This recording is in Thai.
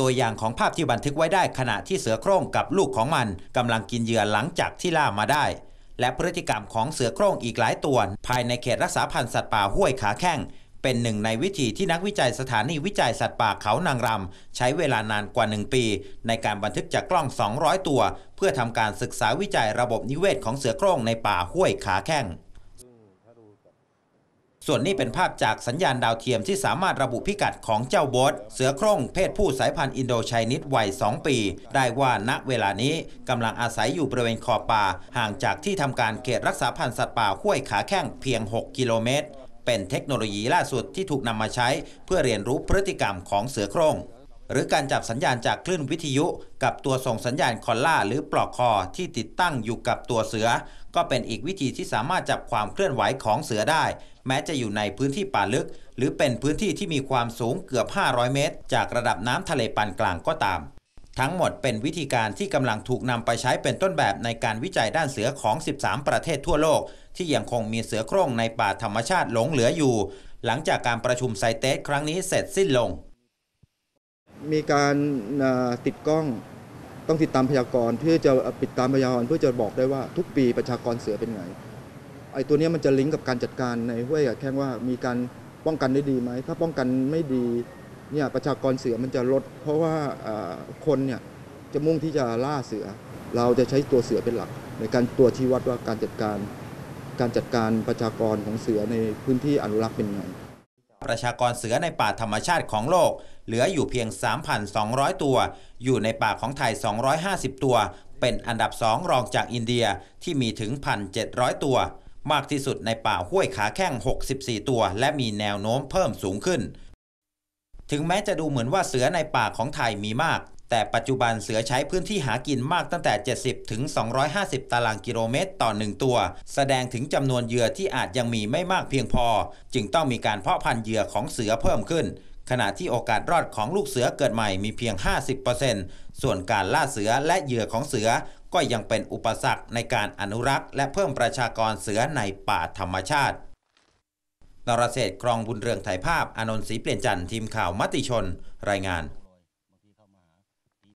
ตัวอย่างของภาพที่บันทึกไว้ได้ขณะที่เสือโคร่งกับลูกของมันกำลังกินเหยื่อหลังจากที่ล่ามาได้ และพฤติกรรมของเสือโคร่งอีกหลายตัว ภายในเขตรักษาพันธุ์สัตว์ป่าห้วยขาแข้งเป็นหนึ่งในวิธีที่นักวิจัยสถานีวิจัยสัตว์ป่าเขานางรำ ใช้เวลานานกว่า 1 ปี ในการบันทึกจากกล้อง 200 ตัว เพื่อทำการศึกษาวิจัยระบบนิเวศของเสือโคร่งในป่าห้วยขาแข้ง ส่วนนี้เป็นภาพจากสัญญาณดาวเทียมที่สามารถระบุพิกัดของเจ้าโบสเสือโคร่งเพศผู้สายพันธุ์อินโดไชนิดวัย 2 ปี ได้ว่าณเวลานี้กำลังอาศัยอยู่บริเวณขอบป่า ห่างจากที่ทำการเขตรักษาพันธุ์สัตว์ป่าห้วยขาแข้งเพียง 6 กิโลเมตร เป็นเทคโนโลยีล่าสุดที่ถูกนำมาใช้ เพื่อเรียนรู้พฤติกรรมของเสือโคร่ง หรือการจับสัญญาณจากคลื่นวิทยุ กับตัวส่งสัญญาณคอลล่าหรือปลอกคอที่ติดตั้งอยู่กับตัวเสือ ก็เป็นอีกวิธีที่สามารถจับความเคลื่อนไหวของเสือได้ แม้จะอยู่ในพื้นที่ป่าลึก หรือเป็นพื้นที่ที่มีความสูงเกือบ 500 เมตร จากระดับน้ำทะเลปานกลางก็ตาม ทั้งหมดเป็นวิธีการที่กำลังถูกนำไปใช้เป็นต้นแบบในการวิจัยด้านเสือของ 13 ประเทศทั่วโลก ที่ยังคงมีเสือโคร่งในป่าธรรมชาติหลงเหลืออยู่ หลังจากการประชุมไซเตสครั้งนี้เสร็จสิ้นลง มีการติดกล้องต้องติดตามพยากรณ์เพื่อจะปิดตามพยากรณ์เพื่อจะบอกได้ว่าทุกปีประชากรเสือเป็นไงไอ้ตัวนี้มันจะลิงก์กับการจัดการในห้วยแค่ว่ามีการป้องกันได้ดีไหมถ้าป้องกันไม่ดีเนี่ยประชากรเสือมันจะลด เพราะว่าคนเนี่ยจะมุ่งที่จะล่าเสือ เราจะใช้ตัวเสือเป็นหลัก ในการตัวชี้วัดว่าการจัดการ การจัดการประชากรของเสือในพื้นที่อนุรักษ์เป็นไง ประชากรเสือในป่าธรรมชาติของโลก เหลืออยู่เพียง 3,200 ตัว อยู่ในป่าของไทย 250 ตัว เป็นอันดับสองรองจากอินเดียที่มีถึง 1,700 ตัว มากที่สุดในป่าห้วยขาแข้ง 64 ตัว และมีแนวโน้มเพิ่มสูงขึ้น ถึงแม้จะดูเหมือนว่าเสือในป่าของไทยมีมาก แต่ปัจจุบันเสือใช้พื้นที่หากินมากตั้งแต่ 70 ถึง 250 ตารางกิโลเมตรต่อ 1 ตัว แสดงถึงจำนวนเหยื่อที่อาจยังมีไม่มากเพียงพอ จึงต้องมีการเพาะพันธุ์เหยื่อของเสือเพิ่มขึ้น ขณะที่โอกาสรอดของลูกเสือเกิดใหม่มีเพียง 50%ส่วนการล่าเสือและเหยื่อของเสือก็ยังเป็นอุปสรรคในการอนุรักษ์ และเพิ่มประชากรเสือในป่าธรรมชาตินรเศรษฐ์ครองบุญเรืองถ่ายภาพอานนท์ศรีเปลี่ยนจันทร์ทีมข่าวมติชน รายงาน